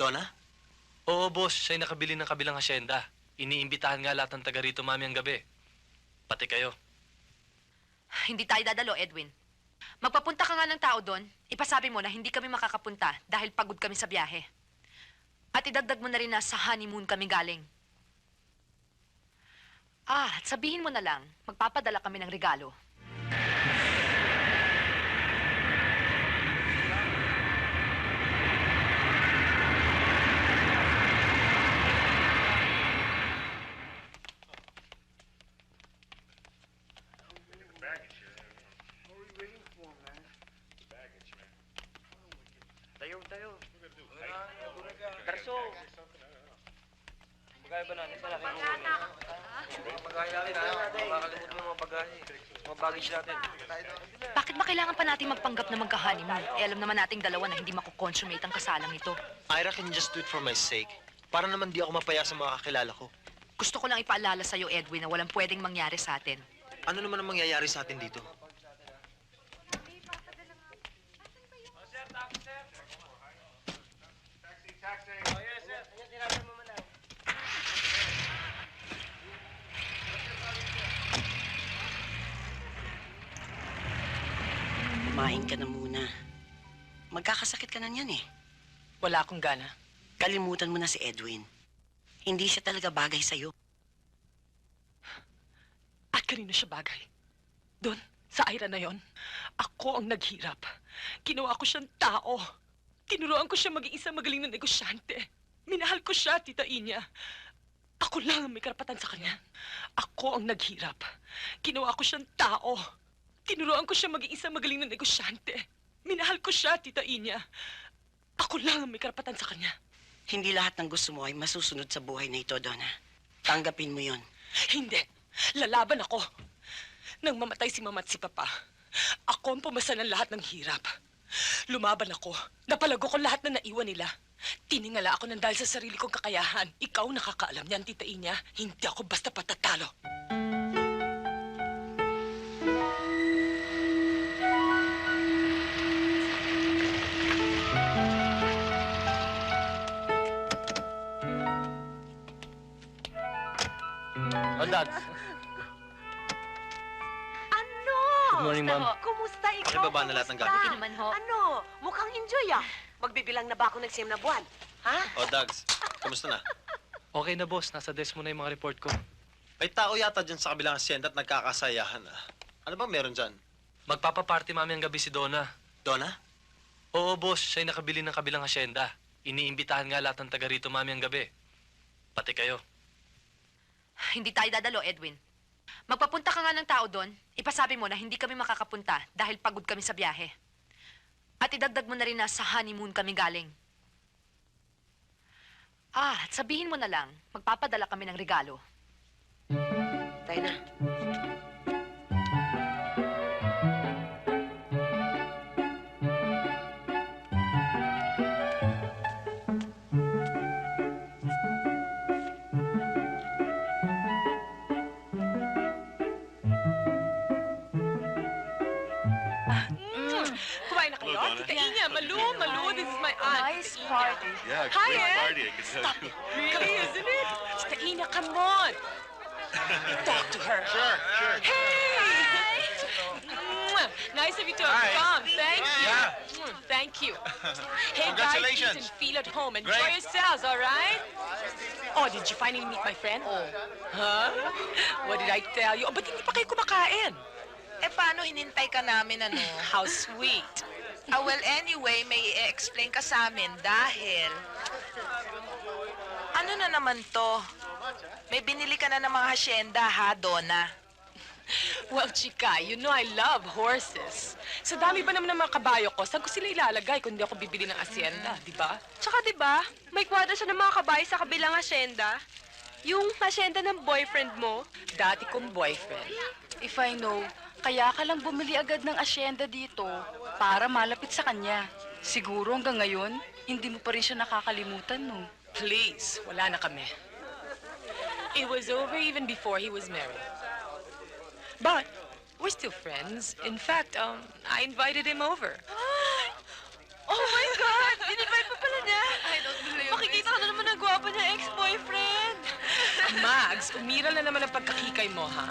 Donna? Oo, boss. Siya'y nakabili ng kabilang asyenda. Iniimbitahan nga lahat ng taga rito mamayang gabi. Pati kayo. Hindi tayo dadalo, Edwin. Magpapunta ka nga ng tao doon, ipasabi mo na hindi kami makakapunta dahil pagod kami sa biyahe. At idagdag mo na rin na sa honeymoon kami galing. Ah, at sabihin mo na lang, magpapadala kami ng regalo. Tayo, tayo. Garso. Bagay ba natin? Malaki mo. Bagay natin, ha? Makakalimutan mo mga bagay. Mga baggage natin. Bakit ba kailangan pa nating magpanggap na magka-honeymoon? Eh, alam naman nating dalawa na hindi makukonsummate ang kasalang ito. Ira can just do it for my sake. Para naman di ako mapaya sa mga kakilala ko. Gusto ko lang ipaalala sa'yo, Edwin, na walang pwedeng mangyari sa atin. Ano naman ang mangyayari sa atin dito? Kumain ka na muna. Magkakasakit ka na niyan eh. Wala akong gana. Kalimutan mo na si Edwin. Hindi siya talaga bagay sa'yo. At kanino siya bagay? Doon, sa Ira na yon. Ako ang naghirap. Ginawa ko siyang tao. Tinuruan ko siya maging isang magaling na negosyante. Minahal ko siya, Tita Inya. Ako lang ang may karapatan sa kanya. Ako ang naghirap. Ginawa ko siyang tao. Tinuruan ko siya maging isang magaling na negosyante. Minahal ko siya, Tita Inya. Ako lang ang may karapatan sa kanya. Hindi lahat ng gusto mo ay masusunod sa buhay na ito, Donna. Tanggapin mo yon. Hindi. Lalaban ako. Nang mamatay si mama at si papa, ako ang pumasa ng lahat ng hirap. Lumaban ako. Napalago ko lahat na naiwan nila. Tiningala ako ng dahil sa sarili kong kakayahan. Ikaw nakakaalam niyan, Tita Inya. Hindi ako basta patatalo. Oh, Dad. Ano? Good morning, ma'am. Kumusta ikaw? Pakibaba na lahat ng gamit. Naman ho. Ano? Mukhang enjoy ah. Magbibilang na ba ako ng siyam na buwan? Ha? Oh, Dags. Kamusta na? Okay na, boss. Nasa desk mo na yung mga report ko. May tao yata dyan sa kabilang asyenda at nagkakasayahan. ah. Ano bang meron dyan? Magpapaparty mamayang gabi si Donna. Donna? Oo, boss. Siya'y nakabili ng kabilang asyenda. Iniimbitahan nga lahat ng taga rito mamayang gabi. Pati kayo. Hindi tayo dadalo, Edwin. Magpapunta ka nga ng tao doon, ipasabi mo na hindi kami makakapunta dahil pagod kami sa biyahe. At idagdag mo na rin na sa honeymoon kami galing. Ah, sabihin mo na lang, magpapadala kami ng regalo. Tayo na. Kumain na kayo? Tita Inya, Malu, Malu, this is my aunt. Nice party. Yeah, Hi, great Ed. party, I can tell you. Really, isn't it? Tita Ina, come on. Talk to her. Sure, sure. Hey! Mwah. Nice of you to have Hi. come. Thank you. Yeah. Mm, Thank you. Hey, guys, Congratulations. eat and feel at home. Enjoy Great. yourselves, all right? Oh, did you finally meet my friend? Oh. Huh? What did I tell you? Oh, ba't hindi pa kayo kumakain? Eh, paano hinintay ka namin, ano? How sweet. Ah, well, anyway, may i-explain ka sa amin dahil... Ano na naman to? May binili ka na ng mga hasyenda, ha, Donna? Well, chika, you know I love horses. Sa dami ba naman ng mga kabayo ko, saan ko sila ilalagay kung di ako bibili ng asyenda, di ba? Tsaka di ba, may kwadra siya ng mga kabayo sa kabilang asyenda. Yung asyenda ng boyfriend mo. Dati kong boyfriend. If I know, kaya ka lang bumili agad ng asyenda dito para malapit sa kanya. Siguro hanggang ngayon, hindi mo pa rin siya nakakalimutan, no? Please, wala na kami. It was over even before he was married. But we're still friends. In fact, um, I invited him over. Oh my God! In-invite pa pala niya. I don't believe pa niya ex-boyfriend. Mags, umiral na naman ang pagkakikay mo, ha?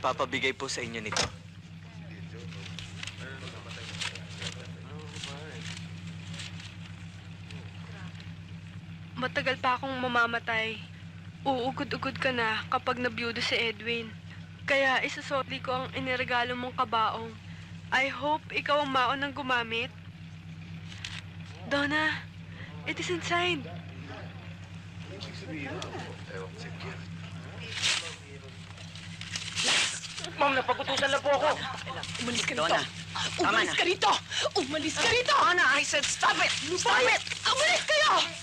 May nagpapabigay po sa inyo nito. Matagal pa akong mamamatay. Uugod-ugod ka na kapag nabiyudo si Edwin. Kaya isusotli ko ang iniregalo mong kabaong. I hope ikaw ang maon ng gumamit. Donna, it is inside. Ma'am, napagutusan na po ako. Umalis ka rito! Umalis ka rito! Umalis ka rito! Donna, I said stop it! Stop it! Umalis kayo!